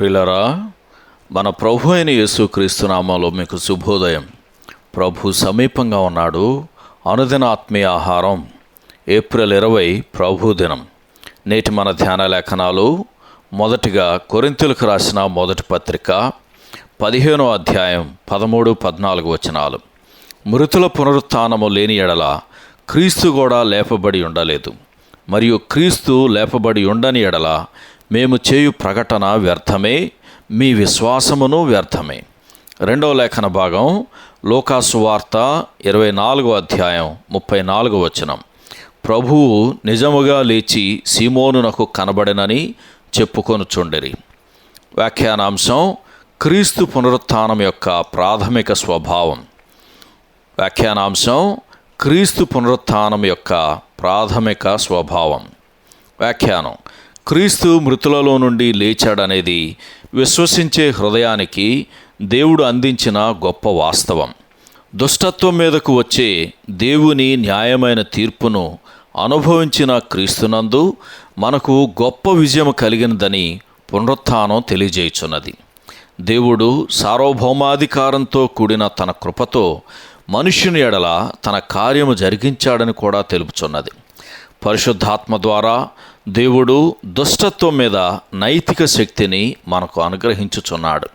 ప్రిలరా మన ప్రభు అయిన యేసుక్రీస్తు నామాలో మీకు శుభోదయం. ప్రభు సమీపంగా ఉన్నాడు. అనుదిన ఆత్మీయ ఆహారం ఏప్రిల్ ఇరవై ప్రభు దినం. నేటి మన ధ్యాన లేఖనాలు మొదటిగా కొరింతలకు రాసిన మొదటి పత్రిక పదిహేనో అధ్యాయం పదమూడు పద్నాలుగు వచనాలు. మృతుల పునరుత్థానము లేని ఎడల క్రీస్తు కూడా లేపబడి ఉండలేదు. మరియు క్రీస్తు లేపబడి ఉండని ఎడల మేము చేయు ప్రకటన వ్యర్థమే మీ విశ్వాసమును వ్యర్థమే. రెండవ లేఖన భాగం లోకాసు వార్త ఇరవై నాలుగో అధ్యాయం ముప్పై నాలుగో వచనం. ప్రభువు నిజముగా లేచి సీమోనునకు కనబడినని చెప్పుకొనుచుండిరి. వ్యాఖ్యానాంశం క్రీస్తు పునరుత్థానం యొక్క ప్రాథమిక స్వభావం. వ్యాఖ్యానాంశం క్రీస్తు పునరుత్థానం యొక్క ప్రాథమిక స్వభావం. వ్యాఖ్యానం క్రీస్తు మృతులలో నుండి లేచాడనేది విశ్వసించే హృదయానికి దేవుడు అందించిన గొప్ప వాస్తవం. దుష్టత్వం మీదకు వచ్చే దేవుని న్యాయమైన తీర్పును అనుభవించిన క్రీస్తునందు మనకు గొప్ప విజయం కలిగినదని పునరుత్థానం తెలియజేయుచున్నది. దేవుడు సార్వభౌమాధికారంతో కూడిన తన కృపతో మనుష్యుని ఎడల తన కార్యము జరిగించాడని కూడా తెలుపుచున్నది. పరిశుద్ధాత్మ ద్వారా దేవుడు దుష్టత్వం మీద నైతిక శక్తిని మనకు అనుగ్రహించుచున్నాడు.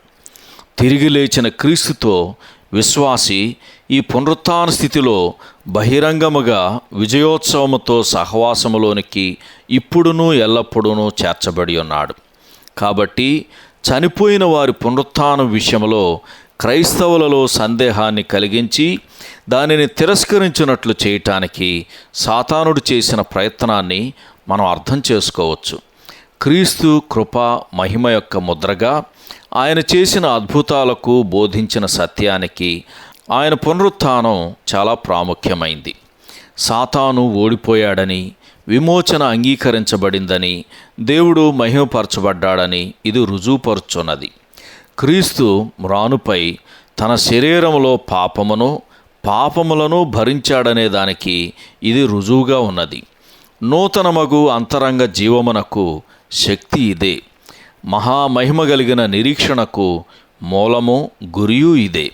తిరిగి లేచిన క్రీస్తుతో విశ్వాసి ఈ పునరుత్న స్థితిలో బహిరంగముగా విజయోత్సవముతో సహవాసములోనికి ఇప్పుడునూ ఎల్లప్పుడూనూ చేర్చబడి ఉన్నాడు. కాబట్టి చనిపోయిన వారి పునరుత్నం విషయంలో క్రైస్తవులలో సందేహాన్ని కలిగించి దానిని తిరస్కరించినట్లు చేయటానికి సాతానుడు చేసిన ప్రయత్నాన్ని మనం అర్థం చేసుకోవచ్చు. క్రీస్తు కృప మహిమ యొక్క ముద్రగా ఆయన చేసిన అద్భుతాలకు బోధించిన సత్యానికి ఆయన పునరుత్థానం చాలా ప్రాముఖ్యమైంది. సాతాను ఓడిపోయాడని విమోచన అంగీకరించబడిందని దేవుడు మహిమపరచబడ్డాడని ఇది రుజువుపరుచున్నది. క్రీస్తు మ్రానుపై తన శరీరములో పాపమును పాపములను భరించాడనే దానికి ఇది రుజువుగా ఉన్నది. నూతనమగు అంతరంగ జీవమునకు శక్తి ఇదే. మహామహిమ కలిగిన నిరీక్షణకు మూలము గురియు ఇదే.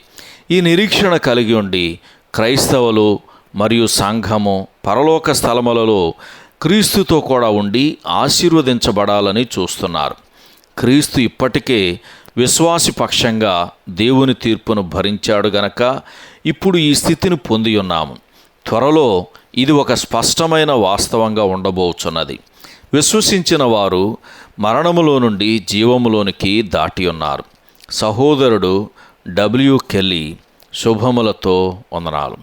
ఈ నిరీక్షణ కలిగి ఉండి క్రైస్తవులు మరియు సంఘము పరలోక స్థలములలో క్రీస్తుతో కూడా ఉండి ఆశీర్వదించబడాలని చూస్తున్నారు. క్రీస్తు ఇప్పటికే విశ్వాసి పక్షంగా దేవుని తీర్పును భరించాడు గనక ఇప్పుడు ఈ స్థితిని పొంది ఉన్నాము. త్వరలో ఇది ఒక స్పష్టమైన వాస్తవంగా ఉండబోచున్నది. విశ్వసించిన వారు మరణములో నుండి జీవములోనికి దాటి ఉన్నారు. సహోదరుడు డబ్ల్యూ కెల్లీ శుభములతో వందనాలు.